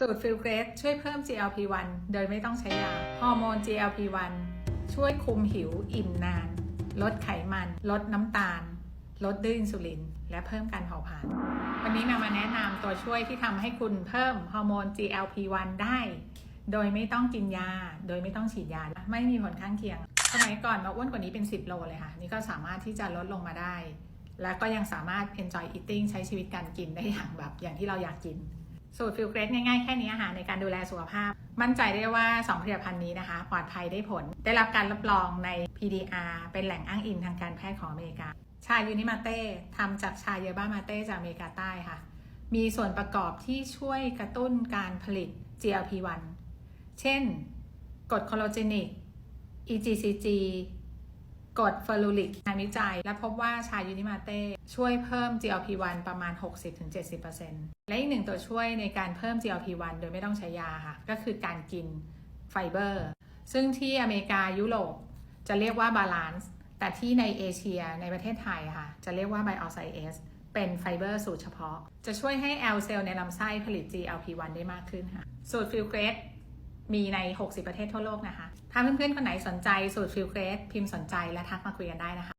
สูตรฟิลเกรสช่วยเพิ่ม GLP-1 โดยไม่ต้องใช้ยา ฮอร์โมน GLP-1 ช่วยคุมหิวอิ่มนาน ลดไขมัน ลดน้ำตาล ลดดื้ออินซูลิน และเพิ่มการเผาผลาญ วันนี้นามาแนะนำตัวช่วยที่ทำให้คุณเพิ่มฮอร์โมน GLP-1 ได้ โดยไม่ต้องกินยา โดยไม่ต้องฉีดยา ไม่มีผลข้างเคียง สมัยก่อนมาอ้วนกว่านี้เป็น 10 โลเลยค่ะ นี่ก็สามารถที่จะลดลงมาได้ แล้วก็ยังสามารถ enjoy eating ใช้ชีวิตการกินได้อย่างแบบอย่างที่เราอยากกิน สูตรฟิลเกรสง่ายๆ แค่นี้ค่ะในการดูแลสุขภาพ มั่นใจได้ว่า 2 ผลิตภัณฑ์นี้นะคะ ปลอดภัยได้ผล ได้รับการรับรองใน PDR เป็นแหล่งอ้างอิงทางการแพทย์ของอเมริกา ชายูนิมาเต้ทำจากชาเยอบ้ามาเต้จากอเมริกาใต้ค่ะ มีส่วนประกอบที่ช่วยกระตุ้นการผลิต GLP-1 เช่นกรดคโลเจนิก EGCG กรดเฟอรูริกงานวิจัย และพบว่าชายูนิมาเต้ช่วยเพิ่ม GLP-1 ประมาณ 60-70%และอีกหนึ่งตัวช่วยในการเพิ่ม GLP-1 โดยไม่ต้องใช้ยาค่ะ ก็คือการกินไฟเบอร์ ซึ่งที่อเมริกายุโรปจะเรียกว่าบาลานซ์แต่ที่ในเอเชียในประเทศไทยค่ะ จะเรียกว่าไบออไซเอสเป็นไฟเบอร์สูตรเฉพาะ จะช่วยให้แอลเซลในลำไส้ผลิต GLP-1 ได้มากขึ้นค่ะ สูตรฟิลเกรส มีใน 60 ประเทศทั่วโลกนะคะ ถ้าเพื่อนๆ คนไหนสนใจสูตรฟิลเกรสพิมพ์สนใจและทักมาคุยกันได้นะคะ